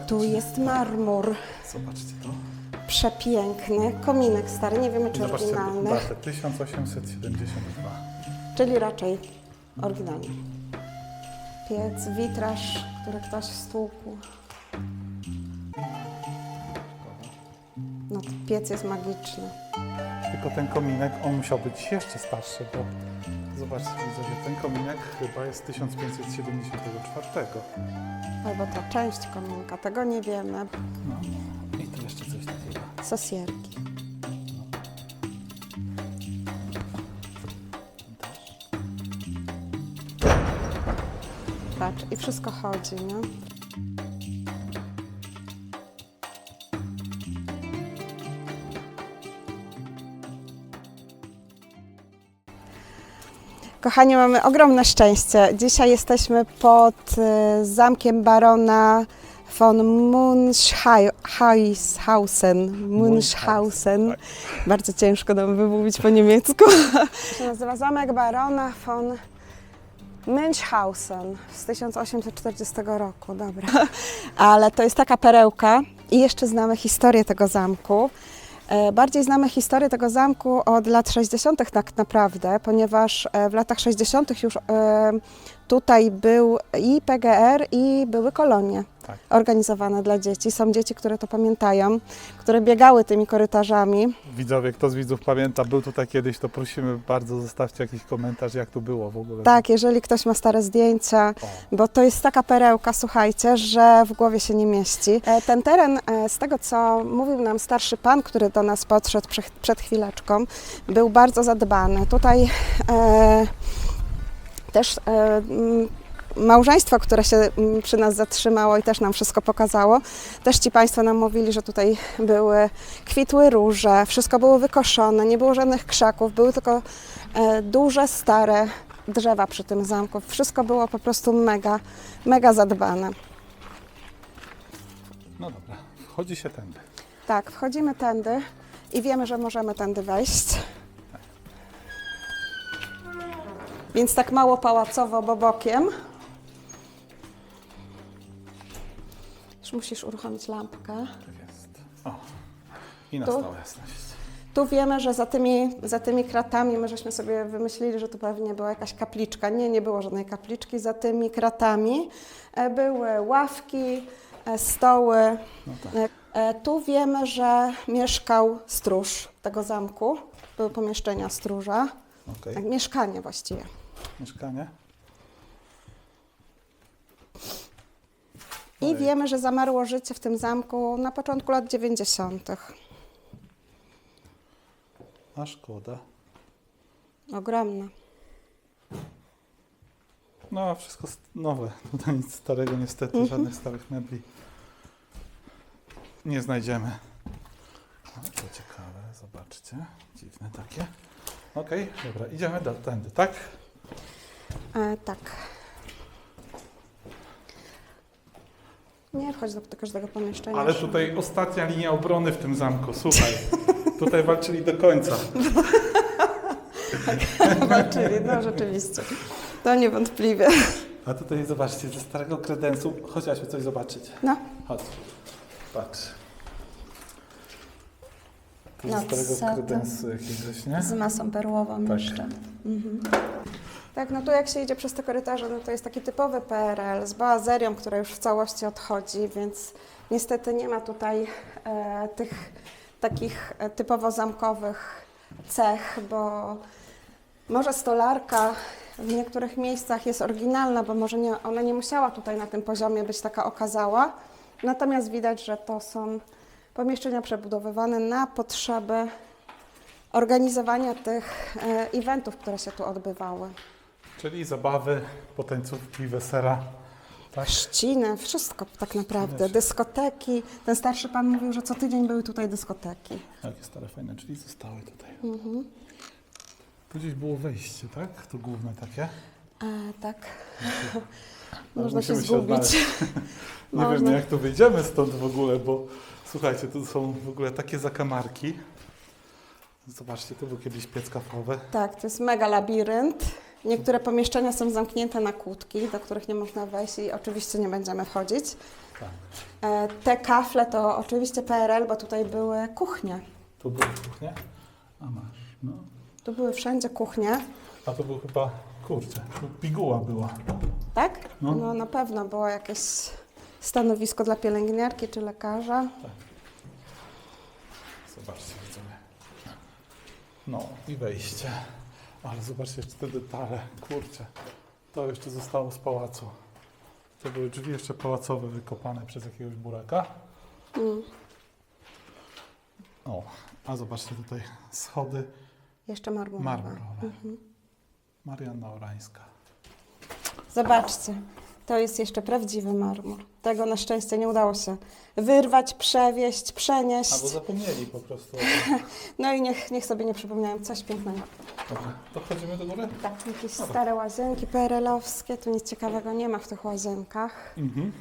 Tu jest marmur. Zobaczcie to. Przepiękny. Kominek stary, nie wiemy czy Zobaczcie oryginalny. datę, 1872. Czyli raczej oryginalny. Piec, witraż, który ktoś stłukł. No to piec jest magiczny. Tylko ten kominek, on musiał być jeszcze starszy, bo zobaczcie widzowie, ten kominek chyba jest z 1574. Albo ta część kominka, tego nie wiemy. No. I tu jeszcze coś takiego. Sosierki. Patrz, i wszystko chodzi, nie? Kochani, mamy ogromne szczęście. Dzisiaj jesteśmy pod e, zamkiem barona von Munchhausen. Munchhausen. tak. Bardzo ciężko nam wymówić po niemiecku. się nazywa zamek barona von Münchhausen z 1840 roku, dobra. Ale to jest taka perełka i jeszcze znamy historię tego zamku. E, Bardziej znamy historię tego zamku od lat 60. tak naprawdę, ponieważ e, w latach 60. już e, tutaj był i PGR i były kolonie Tak. organizowane dla dzieci. Są dzieci, które to pamiętają, które biegały tymi korytarzami. Widzowie, kto z widzów pamięta, był tutaj kiedyś, to prosimy bardzo, zostawcie jakiś komentarz, jak tu było w ogóle. Tak, jeżeli ktoś ma stare zdjęcia, O. bo to jest taka perełka, słuchajcie, że w głowie się nie mieści. E, Ten teren, e, z tego co mówił nam starszy pan, który do nas podszedł przed, przed chwileczką, był bardzo zadbany. Tutaj e, też e, małżeństwo, które się przy nas zatrzymało i też nam wszystko pokazało, też ci Państwo nam mówili, że tutaj były, kwitły róże, wszystko było wykoszone, nie było żadnych krzaków, były tylko e, duże, stare drzewa przy tym zamku. Wszystko było po prostu mega, mega zadbane. No dobra, wchodzi się tędy. Tak, wchodzimy tędy i wiemy, że możemy tędy wejść. Więc tak mało pałacowo, bo bokiem. Już musisz uruchomić lampkę. Tak jest. O, i Tu? nastała jasność. Tu wiemy, że za tymi, za tymi kratami my żeśmy sobie wymyślili, że tu pewnie była jakaś kapliczka. Nie, nie było żadnej kapliczki. Za tymi kratami e, były ławki, e, stoły. No tak. E, Tu wiemy, że mieszkał stróż tego zamku. Były pomieszczenia stróża. Okej, Tak, mieszkanie właściwie. Mieszkanie. I wiemy, że zamarło życie w tym zamku na początku lat 90. A szkoda. Ogromne. No, wszystko st- nowe. Tutaj nic starego niestety, Mhm. żadnych starych mebli nie znajdziemy. Ale to ciekawe, zobaczcie. Dziwne takie. Okej, dobra, idziemy do, tędy, tak? E, tak. Nie wchodź do każdego pomieszczenia. Ale tutaj ostatnia linia obrony w tym zamku, słuchaj. Tutaj walczyli do końca. walczyli, no rzeczywiście. To niewątpliwie. A tutaj zobaczcie, ze starego kredensu. Chodź Asiu, coś zobaczyć. No, Chodź. Patrz. Tu No, ze starego kredensu jakiegoś, nie? z masą perłową Tak. jeszcze. Mhm. Tak, no tu jak się idzie przez te korytarze, no to jest taki typowy PRL z boazerią, która już w całości odchodzi, więc niestety nie ma tutaj e, tych takich e, typowo zamkowych cech, bo może stolarka w niektórych miejscach jest oryginalna, bo może nie, ona nie musiała tutaj na tym poziomie być taka okazała, natomiast widać, że to są pomieszczenia przebudowywane na potrzeby organizowania tych e, eventów, które się tu odbywały. Czyli zabawy, potańcówki, wesela. Tak? Chrzciny, wszystko tak naprawdę, dyskoteki. Ten starszy pan mówił, że co tydzień były tutaj dyskoteki. Jakie stare, fajne drzwi zostały tutaj. Mhm. Tu gdzieś było wejście, tak? To główne takie. E, tak. Ale Można się zgubić. znaleźć. Nie Można. wiem jak tu wyjdziemy stąd w ogóle, bo słuchajcie, tu są w ogóle takie zakamarki. Zobaczcie, tu był kiedyś piec kawowy. Tak, to jest mega labirynt. Niektóre pomieszczenia są zamknięte na kłódki, do których nie można wejść i oczywiście nie będziemy wchodzić. Tak. E, Te kafle to oczywiście PRL, bo tutaj były kuchnie. Tu były kuchnie? A masz, no. Tu były wszędzie kuchnie, A to był chyba, kurczę, tu piguła była. tak? No. No na pewno było jakieś stanowisko dla pielęgniarki czy lekarza. Zobaczcie widzowie. No i wejście. Ale zobaczcie jeszcze te detale. Kurczę. To jeszcze zostało z pałacu. To były drzwi jeszcze pałacowe wykopane przez jakiegoś buraka. Mm. O, a zobaczcie tutaj schody Jeszcze marmurowe. marmurowe. Marianna Orańska. Zobaczcie, to jest jeszcze prawdziwy marmur. Tego na szczęście nie udało się wyrwać, przewieźć, przenieść. Albo zapomnieli po prostu. No i niech, niech sobie nie przypomniałem coś pięknego. Dobra, to chodzimy do góry? Tak, jakieś stare łazienki PRL-owskie, tu nic ciekawego nie ma w tych łazienkach. Mhm.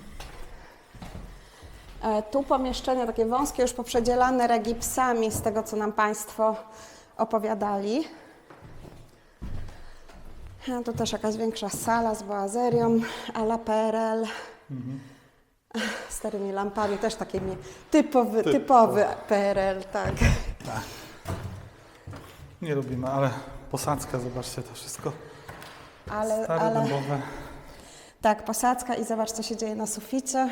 E, tu pomieszczenia takie wąskie, już poprzedzielane regipsami z tego, co nam Państwo opowiadali. Tu też jakaś większa sala z boazerią, a la PRL. Mhm. Starymi lampami, też takimi typowy, Typ- typowy PRL, tak. Tak. Nie lubimy, ale posadzka, zobaczcie to wszystko. Ale, Stare, ale dębowe. tak, posadzka i zobacz, co się dzieje na suficie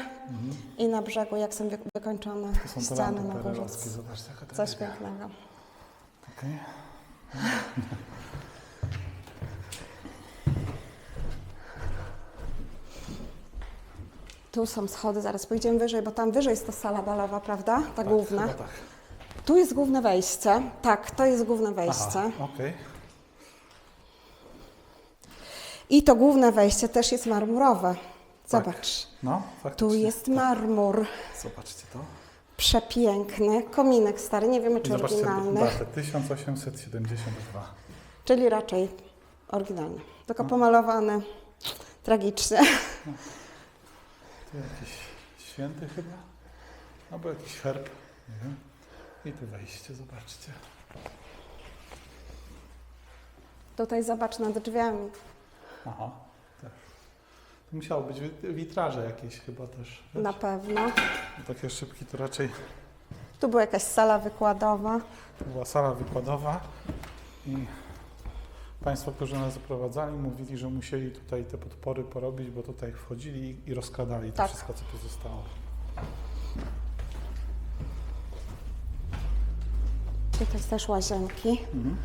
i na brzegu, jak są wy- wykończone Mhm. To są ściany na górze. zobaczcie Coś pięknego. Okej. Tu są schody, zaraz pójdziemy wyżej, bo tam wyżej jest ta sala balowa, prawda? Ta główna. Chyba tak. Tu jest główne wejście. Tak, to jest główne wejście. Aha, okej. I to główne wejście też jest marmurowe. Tak. Zobacz. No, faktycznie. Tu jest marmur. Zobaczcie to. Przepiękny. Kominek stary, nie wiemy I czy zobaczcie oryginalny. datę, 1872. Czyli raczej oryginalny. Tylko No. pomalowany tragicznie. Tu jakiś święty chyba? Albo jakiś herb, nie wiem. I tu wejście, zobaczcie. Tutaj zobacz nad drzwiami. Aha, też. Tu musiało być wi- witraże jakieś chyba też. wiesz? Na pewno. Takie szybki to raczej Tu była jakaś sala wykładowa. To była sala wykładowa i Państwo, którzy nas zaprowadzali, mówili, że musieli tutaj te podpory porobić, bo tutaj wchodzili i rozkładali to Tak. wszystko, co pozostało. Tutaj też łazienki. Mhm.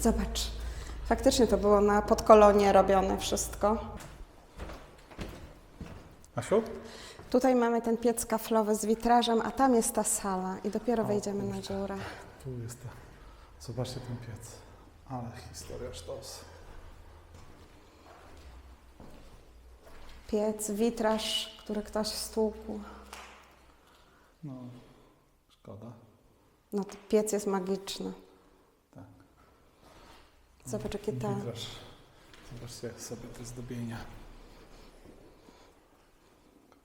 Zobacz. Faktycznie to było na podkolonie robione wszystko. Asiu? Tutaj mamy ten piec kaflowy z witrażem, a tam jest ta sala i dopiero O, wejdziemy na górę. Tu jest ta. Zobaczcie ten piec. Ale historia sztos. Piec, witraż, który ktoś stłukł. No, szkoda. No to piec jest magiczny. Tak. Zobacz, jakie te... Witraż. Zobaczcie sobie te zdobienia.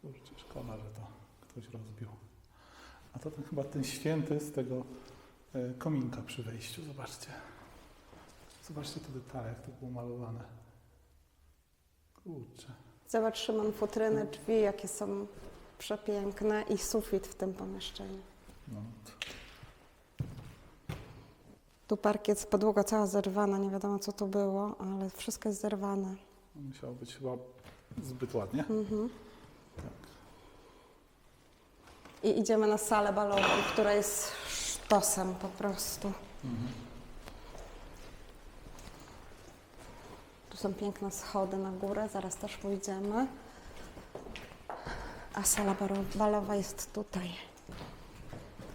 Kurczę, szkoda, że to ktoś rozbił. A to ten, chyba ten święty z tego e, kominka przy wejściu. Zobaczcie. Zobaczcie te detale, jak to było malowane. Kurczę. Zobacz, Szymon, futryny, drzwi, jakie są przepiękne i sufit w tym pomieszczeniu. No, Tu parkiet, podłoga cała zerwana, nie wiadomo co to było, ale wszystko jest zerwane. musiało być chyba zbyt ładnie. Mhm. Tak. I idziemy na salę balową, która jest sztosem po prostu. Mhm. Są piękne schody na górę, zaraz też pójdziemy. A sala balowa jest tutaj.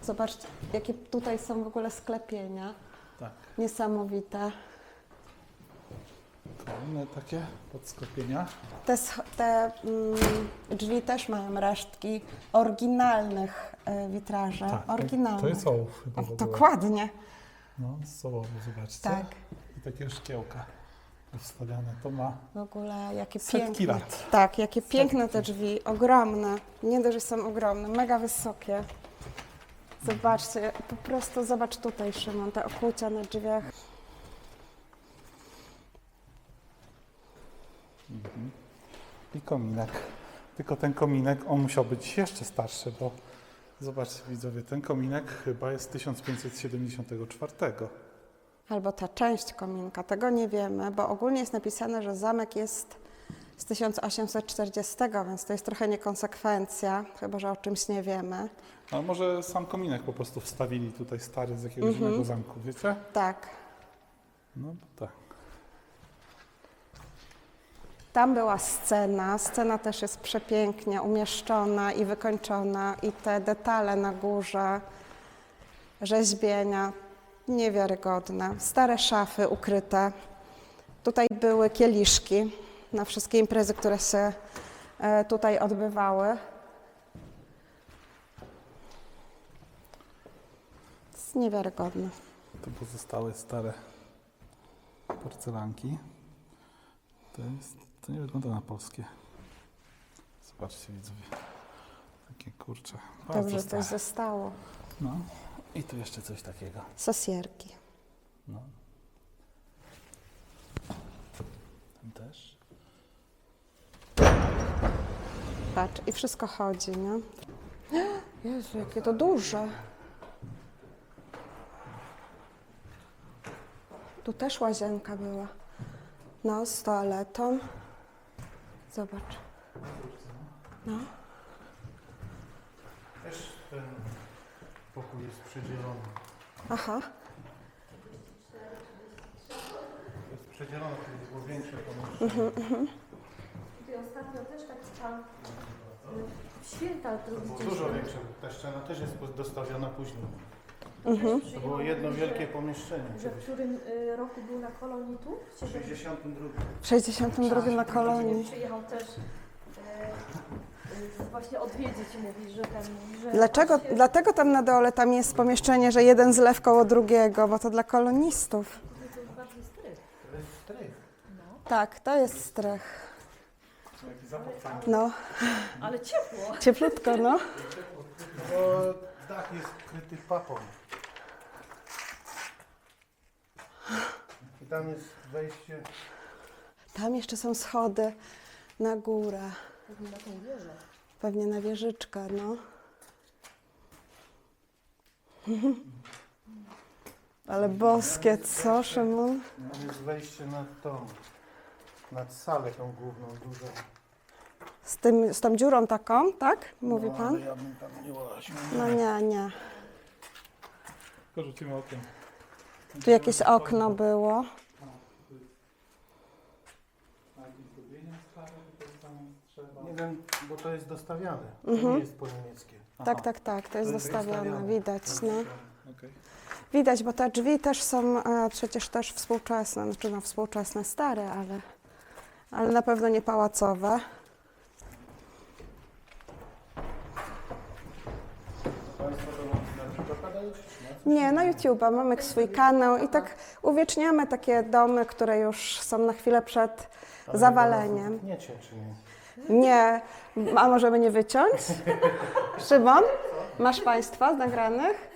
Zobaczcie, jakie tutaj są w ogóle sklepienia. Tak. Niesamowite. Kolejne takie podsklepienia. Te, te mm, drzwi też mają resztki oryginalnych y, witraży. Tak, Oryginalnych. To jest ołów chyba O. Dokładnie, No, z ołowu, zobaczcie. tak. I takie szkiełka wstawiane. To ma W ogóle jakie Setki piękne. lat. Tak, jakie Setki. piękne te drzwi, ogromne. Nie dość, że są ogromne, mega wysokie. Zobaczcie, po prostu zobacz tutaj, Szymon, te okłucia na drzwiach. Mhm. I kominek Tylko ten kominek, on musiał być jeszcze starszy, bo zobaczcie widzowie, ten kominek chyba jest z 1574. Albo ta część kominka, tego nie wiemy, bo ogólnie jest napisane, że zamek jest z 1840, więc to jest trochę niekonsekwencja, chyba że o czymś nie wiemy. A może sam kominek po prostu wstawili tutaj stary z jakiegoś Mhm. innego zamku, wiecie? Tak. No tak. Tam była scena. Scena też jest przepięknie umieszczona i wykończona, i te detale na górze, rzeźbienia niewiarygodne. Stare szafy ukryte. Tutaj były kieliszki na wszystkie imprezy, które się e, tutaj odbywały. To jest niewiarygodne. Tu pozostałe stare porcelanki. To jest, to nie wygląda na polskie. Zobaczcie widzowie. Takie kurcze. Dobrze, coś zostało. No. I tu jeszcze coś takiego. Sosierki. No. Tam też. Patrz, i wszystko chodzi, nie? Jezu, jakie to duże. Tu też łazienka była. No, z toaletą. Zobacz. No, Też ten pokój jest przedzielony. aha. Jest przedzielony, to było większe pomieszczenie. Tutaj ostatnio też tak tam w święta to było dużo większe. Ta ściana też jest dostawiona później. Mhm. To było jedno wielkie pomieszczenie. Że w którym y, roku był na kolonii tu? W 62. W 62 na kolonii. Przyjechał też y, y, właśnie odwiedzić i mówi, że ten... Że Dlaczego? właśnie Dlatego tam na dole tam jest pomieszczenie, że jeden zlew koło drugiego, bo to dla kolonistów. To jest bardziej strych. To jest strych. Tak, to jest strych. No, Ale ciepło. cieplutko, no. Bo dach jest kryty papą. I tam jest wejście. Tam jeszcze są schody na górę. Pewnie na tą wieżę. Pewnie na wieżyczkę, no. Ale boskie, co, Szymon? Tam jest wejście na tą. Nad salę tą główną, dużą. Z, tym, z tą dziurą taką, tak? Mówi No, pan? ja bym tam nie łaził. No nie, nie. Tylko rzucimy okiem. Tu jakieś okno było. Na jakimś zdobieniu stare, tutaj tam wiem, bo to jest dostawiane. To Mhm. nie jest po niemieckie. Tak, tak, tak, to jest To jest dostawione, dostawione. widać, no. Okej. Widać, bo te drzwi też są e, przecież też współczesne, znaczy no współczesne, stare, ale, ale na pewno nie pałacowe. Państwo to na TikToka dają Nie, na YouTube'a mamy swój kanał i tak uwieczniamy takie domy, które już są na chwilę przed Ale zawaleniem. Nie cię, czy nie? Nie, a możemy nie wyciąć? Szymon, masz Państwa z nagranych?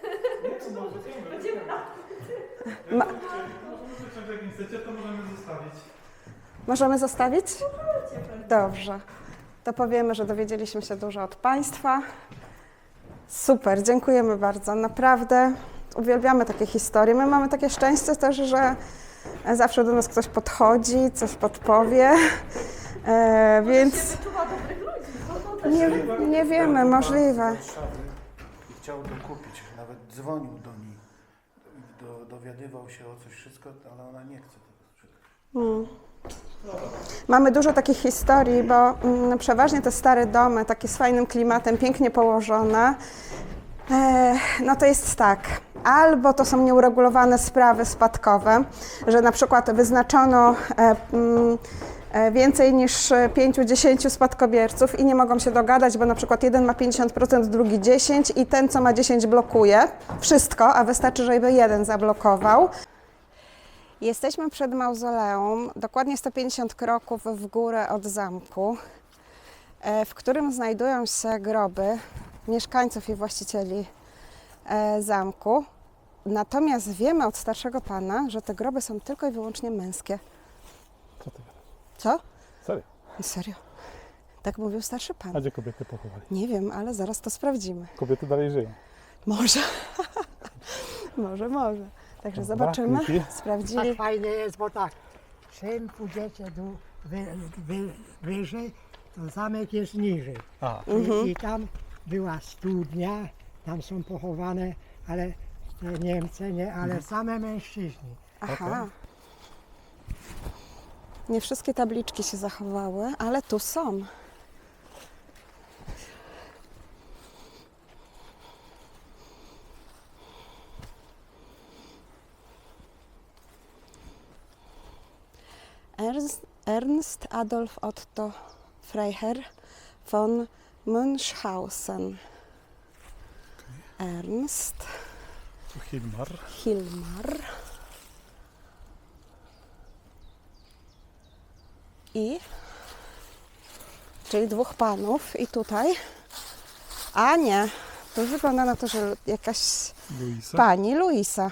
Ma, to możemy zostawić. możemy zostawić? Dobrze. To powiemy, że dowiedzieliśmy się dużo od Państwa. Super, dziękujemy bardzo. Naprawdę uwielbiamy takie historie. My mamy takie szczęście też, że zawsze do nas ktoś podchodzi, coś podpowie. E, więc. No, nie, nie wiemy, możliwe. I chciał to kupić. Nawet dzwonił do niej. Do, dowiadywał się o coś wszystko, ale ona nie chce tego sprzedać. Mm. Mamy dużo takich historii, bo mm, przeważnie te stare domy, takie z fajnym klimatem, pięknie położone, e, no to jest tak. Albo to są nieuregulowane sprawy spadkowe, że na przykład wyznaczono e, mm, więcej niż 5-10 spadkobierców i nie mogą się dogadać, bo na przykład jeden ma 50%, drugi 10% i ten, co ma 10 blokuje wszystko, a wystarczy, żeby jeden zablokował. Jesteśmy przed mauzoleum, dokładnie 150 kroków w górę od zamku, e, w którym znajdują się groby mieszkańców i właścicieli e, zamku. Natomiast wiemy od starszego pana, że te groby są tylko i wyłącznie męskie. Co? Co? Serio? Serio? Tak mówił starszy pan. A gdzie kobiety pochowali? Nie wiem, ale zaraz to sprawdzimy. Kobiety dalej żyją. Może. może, może. Także Dobra, zobaczymy. kliki. Sprawdzili. Tak fajnie jest, bo tak, czym pójdziecie dół, wy, wy, wyżej, to zamek jest niżej. A, I, I tam była studnia, tam są pochowane, ale te Niemcy nie, ale same mężczyźni. Aha. Nie wszystkie tabliczki się zachowały, ale tu są. Ernst, Ernst Adolf Otto Freiherr von Münchhausen. Ernst Hilmar. Hilmar. I. Czyli dwóch panów. I tutaj. A nie. To wygląda na to, że jakaś Luisa. pani Luisa.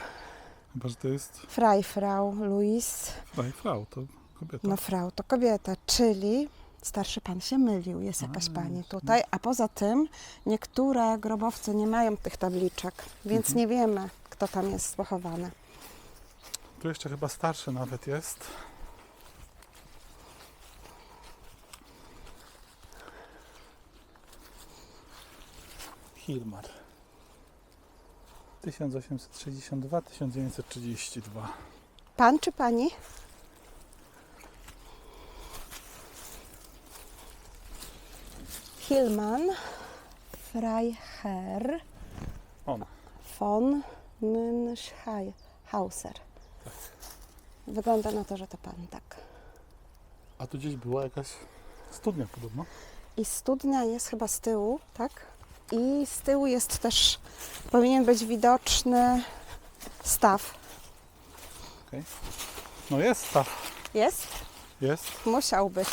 Chyba, że to jest Freifrau Luis. Frau, Frau to kobieta. No, frau to kobieta, czyli starszy pan się mylił. Jest jakaś pani tutaj. A poza tym niektóre grobowce nie mają tych tabliczek, więc nie wiemy, kto tam jest pochowany. Tu jeszcze chyba starszy nawet jest. Hilmar. 1862-1932. Pan czy pani? Hillman Freiherr On. von Münchhauser. Wygląda na to, że to pan, tak. A tu gdzieś była jakaś studnia podobno. I studnia jest chyba z tyłu, tak? I z tyłu jest też, powinien być widoczny staw. No jest staw. Jest? Jest. Musiał być.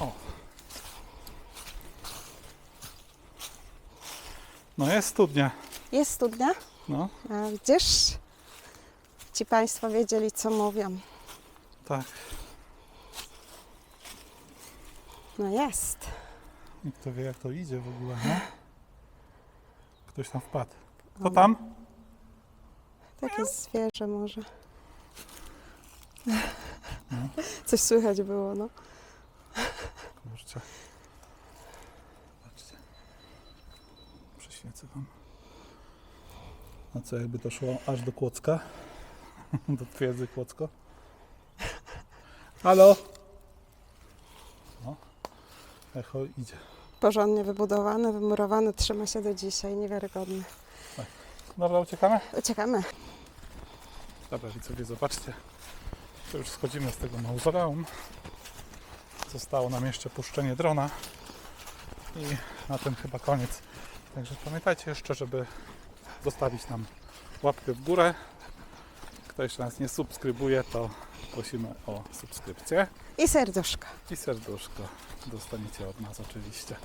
O. No jest studnia. Jest studnia? No, A gdzież ci Państwo wiedzieli, co mówią? tak. No jest. I kto wie jak to idzie w ogóle, no? Ktoś tam wpadł. Kto tam? Takie zwierzę może. Coś słychać było, no. Kurczę. Patrzcie. Przeświecę wam. A co, jakby to szło aż do Kłodzka? do twierdzy Kłodzko? Halo? No. Echo idzie. Porządnie wybudowane, wymurowane, trzyma się do dzisiaj, niewiarygodne. Dobra, uciekamy? Uciekamy. Dobra, widzowie, zobaczcie. To już schodzimy z tego mauzoleum. Zostało nam jeszcze puszczenie drona. I na tym chyba koniec. Także pamiętajcie jeszcze, żeby zostawić nam łapkę w górę. Kto jeszcze nas nie subskrybuje, to prosimy o subskrypcję. I serduszko. I serduszko dostaniecie od nas oczywiście.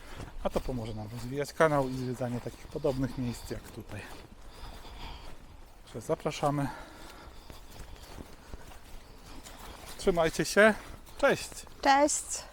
A to pomoże nam rozwijać kanał i zwiedzanie takich podobnych miejsc jak tutaj. Także zapraszamy. Trzymajcie się. Cześć! Cześć!